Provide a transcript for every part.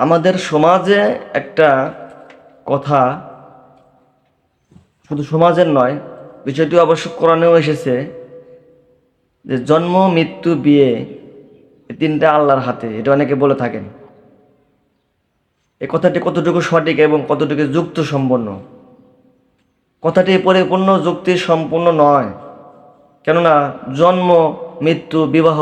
আমাদের সমাজে একটা কথা, শুধু সমাজের নয়, বিষয়টি অবশ্য কোরআনেও এসেছে, যে জন্ম, মৃত্যু, বিয়ে এই তিনটা আল্লাহর হাতে, এটা অনেকে বলে থাকেন। এই কথাটি কতটুকু সঠিক এবং কতটুকু যুক্ত সম্পন্ন কথাটি পরিপূর্ণ যুক্তি সম্পূর্ণ নয়। কেননা, জন্ম, মৃত্যু, বিবাহ,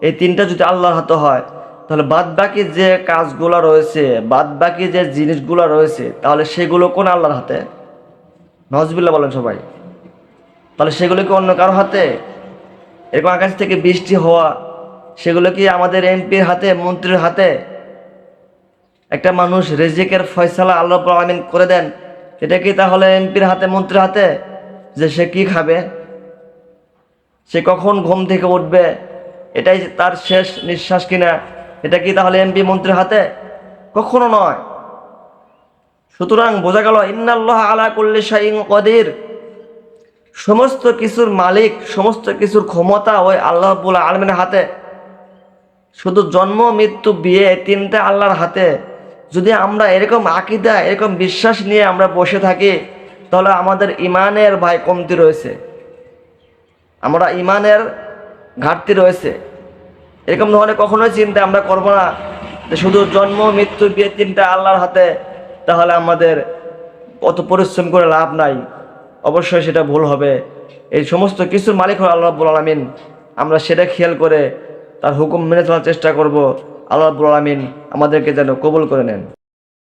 এই তিনটা যদি আল্লাহর হাতে হয় তাহলে বাদ বাকি যে কাজগুলো রয়েছে বাদ বাকি যে জিনিসগুলো রয়েছে, তাহলে সেগুলো কোন আল্লাহর হাতে? নজবিল্লা বলেন সবাই। তাহলে সেগুলো কি অন্য কারও হাতে? এরকম আকাশ থেকে বৃষ্টি হওয়া, সেগুলো কি আমাদের এমপির হাতে, মন্ত্রীর হাতে? একটা মানুষ রেজিকের ফয়সালা আল্লাহ আমিন করে দেন, এটা কি তাহলে এমপির হাতে, মন্ত্রীর হাতে? যে সে কি খাবে? সে কখন ঘুম থেকে উঠবে? এটাই তার শেষ নিঃশ্বাস কিনা? এটা কি তাহলে এমপি মন্ত্রীর হাতে? কখনো নয়। সুতরাং বোঝা গেল, ইন্নাল্লাহ আলা কুল্লি শাইইন কদির। সমস্ত কিছুর মালিক, সমস্ত কিছুর ক্ষমতা ওই আল্লাহ রাব্বুল আলমিনের হাতে। শুধু জন্ম, মৃত্যু, বিয়ে তিনটা আল্লাহর হাতে। যদি আমরা এরকম আকিদা, এরকম বিশ্বাস নিয়ে আমরা বসে থাকি, তাহলে আমাদের ইমানের ভাই কমতি রয়েছে। আমরা ইমানের ঘাটতি রয়েছে। এরকম ধরনের কখনোই চিন্তা আমরা করব না। যে শুধু জন্ম, মৃত্যু বিয়ে তিনটা আল্লাহর হাতে, তাহলে আমাদের অত পরিশ্রম করে লাভ নাই। অবশ্যই সেটা ভুল হবে। এই সমস্ত কিছুর মালিক হল আল্লাহ রাব্বুল আলমিন। আমরা সেটা খেয়াল করে তার হুকুম মেনে চলার চেষ্টা করব। আল্লাহ রাব্বুল আলমিন আমাদেরকে যেন কবুল করে নেন।